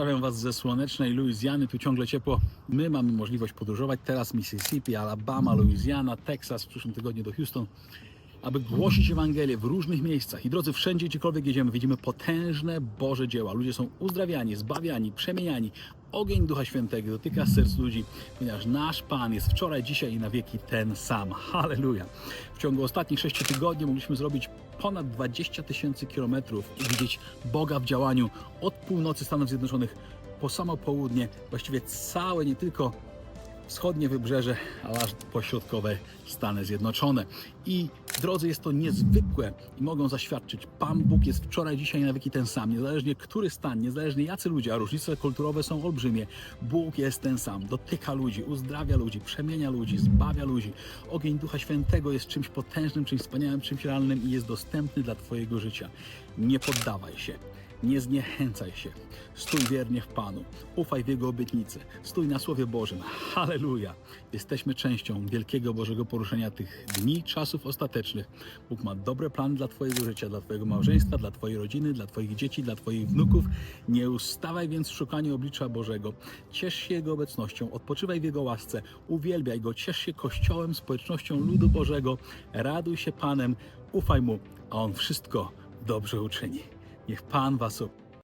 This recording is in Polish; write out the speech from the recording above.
Pozdrawiam Was ze słonecznej Luizjany, tu ciągle ciepło. My mamy możliwość podróżować. Teraz Mississippi, Alabama, Louisiana, Texas, w przyszłym tygodniu do Houston, aby głosić Ewangelię w różnych miejscach. I drodzy, wszędzie, gdziekolwiek jedziemy, widzimy potężne Boże dzieła. Ludzie są uzdrawiani, zbawiani, przemieniani. Ogień Ducha Świętego dotyka serc ludzi, ponieważ nasz Pan jest wczoraj, dzisiaj i na wieki ten sam. Halleluja. W ciągu ostatnich sześciu tygodni mogliśmy zrobić ponad 20 tysięcy kilometrów i widzieć Boga w działaniu od północy Stanów Zjednoczonych po samo południe, właściwie całe nie tylko wschodnie wybrzeże, ale aż po środkowe Stany Zjednoczone. I drodzy, jest to niezwykłe i mogą zaświadczyć, Pan Bóg jest wczoraj, dzisiaj na wieki ten sam. Niezależnie który stan, niezależnie jacy ludzie, a różnice kulturowe są olbrzymie, Bóg jest ten sam. Dotyka ludzi, uzdrawia ludzi, przemienia ludzi, zbawia ludzi. Ogień Ducha Świętego jest czymś potężnym, czymś wspaniałym, czymś realnym i jest dostępny dla Twojego życia. Nie poddawaj się. Nie zniechęcaj się. Stój wiernie w Panu. Ufaj w Jego obietnice. Stój na Słowie Bożym. Halleluja. Jesteśmy częścią wielkiego Bożego poruszenia tych dni, czasów ostatecznych. Bóg ma dobre plany dla Twojego życia, dla Twojego małżeństwa, dla Twojej rodziny, dla Twoich dzieci, dla Twoich wnuków. Nie ustawaj więc w szukaniu oblicza Bożego. Ciesz się Jego obecnością, odpoczywaj w Jego łasce, uwielbiaj Go, ciesz się Kościołem, społecznością ludu Bożego, raduj się Panem, ufaj Mu, a On wszystko dobrze uczyni. Niech Pan Was